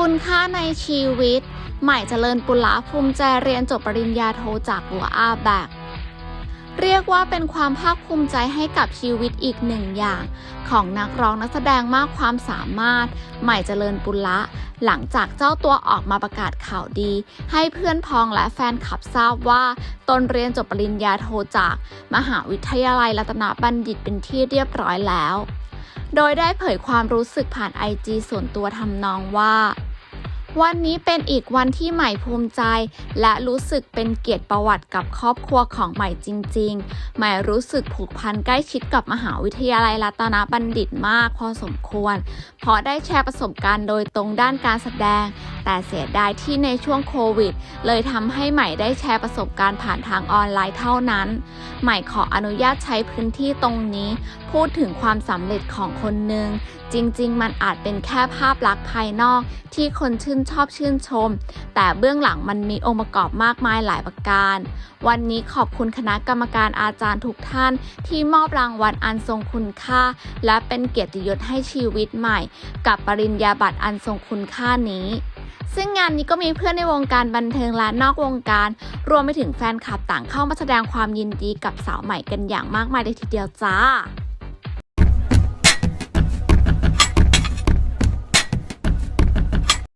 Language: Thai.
คุณค่าในชีวิต ใหม่เจริญปุระภูมิใจเรียนจบปริญญาโทจากหัวอาแบกเรียกว่าเป็นความภาคภูมิใจให้กับชีวิตอีกหนึ่งอย่าง ของนักร้องนักแสดงมากความสามารถ ใหม่เจริญปุระหลังจากเจ้าตัวออกมาประกาศข่าวดี ให้เพื่อนพ้องและแฟนคลับทราบว่า ตนเรียนจบปริญญาโทจาก มหาวิทยาลัยรัตนบัณฑิตเป็นที่เรียบร้อยแล้ว โดยได้เผยความรู้สึกผ่านไอจีส่วนตัวทำนองว่า วันนี้เป็นอีกวันที่ใหม่ภูมิใจ และรู้สึกเป็นเกียรติประวัติกับครอบครัวของใหม่จริง ๆ ใหม่รู้สึกผูกพันใกล้ชิดกับมหาวิทยาลัยรัตนบัณฑิตมากพอสมควร เพราะได้แชร์ประสบการณ์โดยตรงด้านการแสดง แต่เสียดายที่ในช่วงโควิด เลยทำให้ใหม่ได้แชร์ประสบการณ์ผ่านทางออนไลน์เท่านั้น ใหม่ขออนุญาตใช้พื้นที่ตรงนี้ พูดถึงความสำเร็จของคนหนึ่งจริง ๆ มันอาจเป็นแค่ภาพลักษณ์ภายนอก ที่คนชื่นชอบชื่นชม แต่เบื้องหลังมันมีองค์ประกอบมากมายหลายประการ วันนี้ขอบคุณคณะกรรมการอาจารย์ทุกท่าน ที่มอบรางวัลอันทรงคุณค่า และเป็นเกียรติยศให้ชีวิตใหม่ กับปริญญาบัตรอันทรงคุณค่านี้ซึ่งงานนี้ก็มีเพื่อนในวงการบันเทิงและนอกวงการ รวมไปถึงแฟนคลับต่างเข้ามาแสดงความยินดีกับสาวใหม่กันอย่างมากมายเลยทีเดียวจ้า